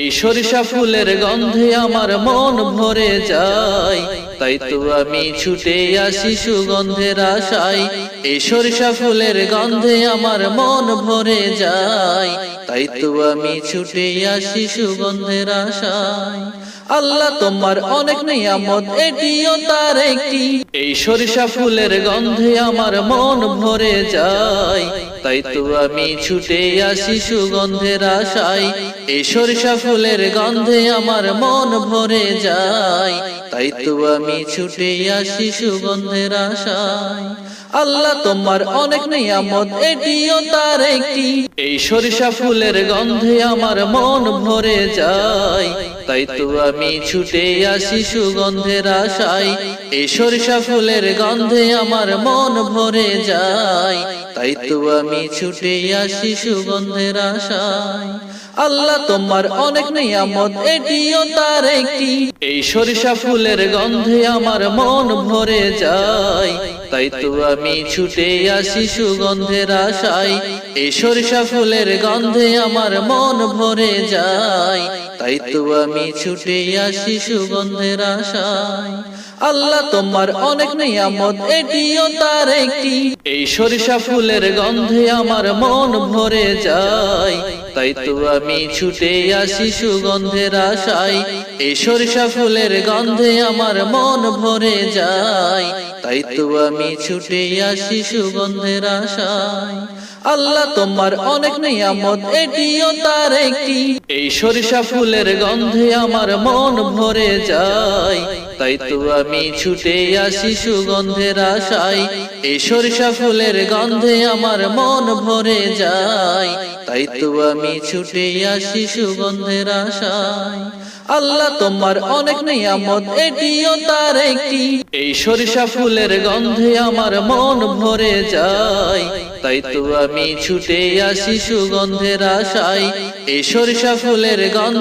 এই সরিষা ফুলের গন্ধে আমার মন ভরে যায়। তাই তো আমি ছুটে আসি সুগন্ধের আশায়। এই সরিষা ফুলের গন্ধে আমার মন ভরে যায়। তাই তো আমি ছুটে আসি সুগন্ধের আশায়। আল্লাহ তোমার অনেক নিয়ামত, এটিও তার একটি। এই সরিষা ফুলের গন্ধে আমার মন ভরে যায়। তাই তো আমি ছুটে আসি সুগন্ধের আশায়। এই সরিষা ফুলের গন্ধে আমার মন ভরে যায়। তাই তো আমি ছুটে আসি সুগন্ধের আশায়। আল্লাহ তোমার অনেক নিয়ামত এটিও তার একটি। এই সরিষা ফুলের গন্ধে আমার মন ভরে যায়। তাই তো আমি ছুটে আসি সুগন্ধের আশায়। এই সরিষা ফুলের গন্ধে আমার মন ভরে যায়। তাই তো আমি ছুটে আসি সুগন্ধের আশায়। আল্লাহ তোমার অনেক নিয়ামত এটিও তার একটি। এই সরিষা ফুলের গন্ধে আমার মন ভরে যায়। তাই তো আমি ছুটে আসি সুগন্ধের আশাই এই সরিষা ফুলের গন্ধে আমার মন ভরে যায়। তাই তো আমি ছুটে আসি সুগন্ধের আশায়। আল্লাহ তোমার অনেক নিয়ামত, এটিও তার একটি। এই সরিষা ফুলের গন্ধে আমার মন ভরে যায়। তাই তো আমি ছুটে আসি সুগন্ধের আশায়। এই সরিষা ফুলের গন্ধে আমার মন ভরে যায়। তাই তো আমি ছুটে আসি সুগন্ধের আশায়। আল্লাহ তোমার অনেক নিয়ামত, এটিও তার একটি। এই সরিষা ফুলের গন্ধে আমার মন ভরে যায়। তাই তো আমি ছুটে আসি সুগন্ধের আশায়। এই সরিষা ফুলের গন্ধে আমার মন ভরে যায়। তাই তো আমি ছুটে আসি সুগন্ধের আশায়। আল্লাহ তোমার অনেক নিয়ামত, এটিও তার একটি। এই সরিষা ফুলের গন্ধে আমার মন ভরে যায়। তাই তো আমি ছুটে আসি সুগন্ধের আশায়। এই সরিষা ফুলের গন্ধে